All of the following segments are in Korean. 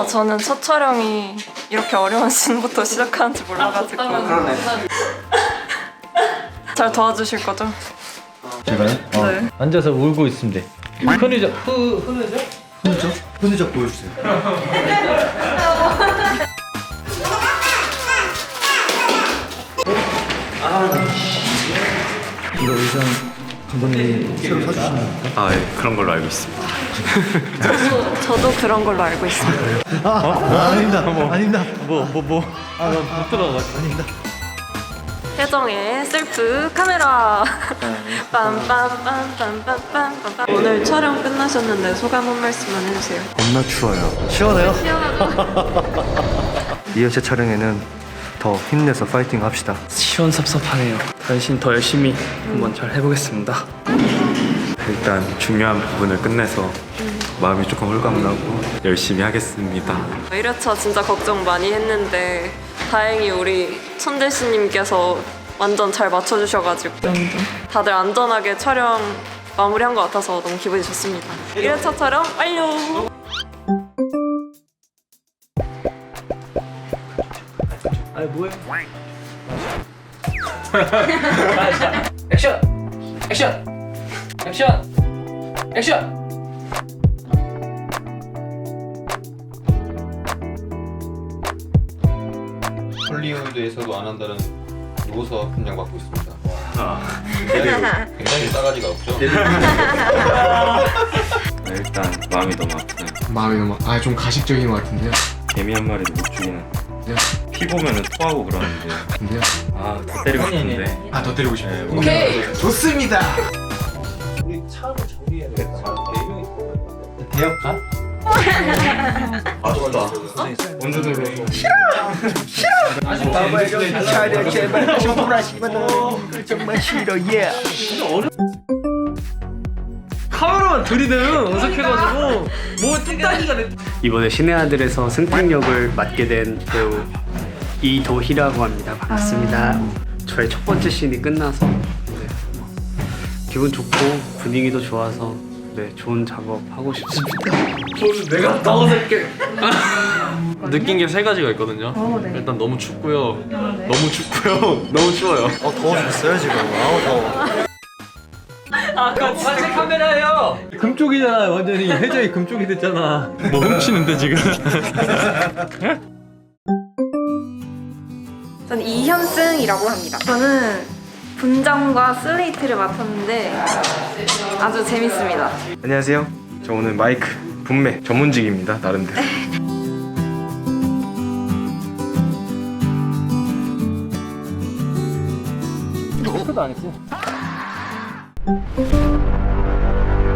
아, 저는 첫 촬영이 이렇게 어려운 씬부터 시작하는지 몰라가지고 그러네. 잘 도와주실 거죠? 제가요? 어. 네. 앉아서 울고 있으면 돼. 흔히적, 흐, 흔히적? 흔적? 흔적 보여주세요. 이거 의상 감독님이 새로 사주시는 건가요? 아, 예, 그런 걸로 알고 있습니다. 저도 그런 걸로 알고 있습니다. 아, 아 닙니다. 아닙니다. 뭐, 뭐, 뭐. 아, 나못 들어가지고. 아닙니다. 혜정의 셀프 카메라 빰빰빰빰빰빰빰 오늘 촬영 끝나셨는데 소감 한 말씀만 해주세요 겁나 추워요. 시원해요? 이어체 촬영에는 더 힘내서 파이팅 합시다. 시원섭섭하네요. 대신 더 열심히 한번 잘 해보겠습니다. 일단 중요한 부분을 끝내서 마음이 조금 홀가분하고 열심히 하겠습니다. 1회차 진짜 걱정 많이 했는데 다행히 우리 천대씨님께서 완전 잘 맞춰주셔가지고 다들 안전하게 촬영 마무리한 것 같아서 너무 기분이 좋습니다 1회차 촬영 완료! 아, 뭐해? 액션! 액션! 액션! 액션! 헐리우드에서도 안 한다는 요서 훈장받고 있습니다. 굉장히 싸가지가 없죠. 네, 일단 마음이 너무 아프네요. 마음이 너무 아 좀 가식적인 것 같은데요. 개미 한 마리도 못 죽이는. 네. 피 보면은 토하고 그러는데. 근데요. 아, 더 때리고 싶은데. 아 더 때리고 싶어요. 네, 오케이. 좋습니다. 카메라만 들이대면 어색해가지고. 뭐 뚝딱이가 내 이번에 신의 아들에서 승택 역을 맡게 된 배우 이도희라고 합니다. 반갑습니다. 저의 첫 번째 씬이 끝나서 네, 뭐 기분 좋고 분위기도 좋아서 네, 좋은 작업 하고 싶습니다. 내가 더 어색해 느낀 게 세 가지가 있거든요. 일단 너무 춥고요. 너무 춥고요. 너무 추워요. 어, 더워졌어요, 지금. 아우, 더워. 금쪽이잖아 완전히. 해저이 금쪽이 됐잖아. 뭐 훔치는데 지금 이현승이라고 합니다. 저는 분장과 슬레이트를 맡았는데 아주 재밌습니다. 안녕하세요. 저 오늘 마이크 분매 전문직입니다, 나름대로.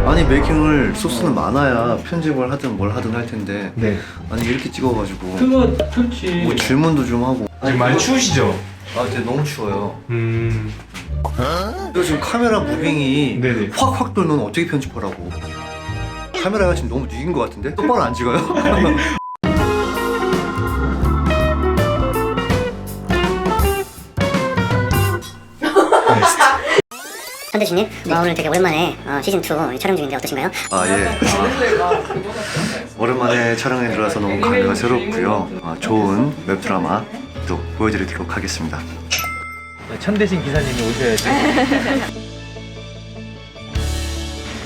아니 메이킹을 소스는 많아야 편집을 하든 뭘 하든 할 텐데 네 아니 이렇게 찍어가지고 그거 좋지 뭐 질문도 좀 하고 지금 많이 추우시죠? 아 근데 너무 추워요 음 이거 지금 카메라 무빙이 네네. 확확 돌면 어떻게 편집하라고 카메라가 지금 너무 느린 것 같은데? 똑바로 안 찍어요? 대신님 어, 오늘 되게 오랜만에 어, 시즌 2 촬영 중인데 어떠신가요? 아 예. 아, 오랜만에 촬영에 들어와서 너무 감회가 새롭고요. 아, 좋은 웹드라마 또 보여드리도록 하겠습니다. 천대신 기사님이 오셔야지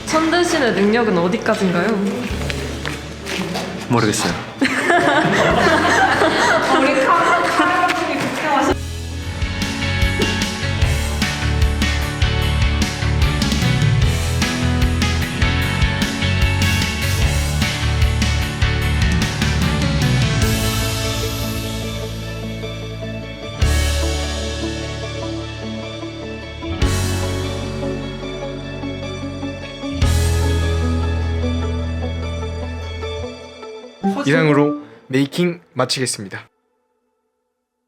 천대씨의 능력은 어디까지인가요? 모르겠어요. 이상으로 메이킹 마치겠습니다.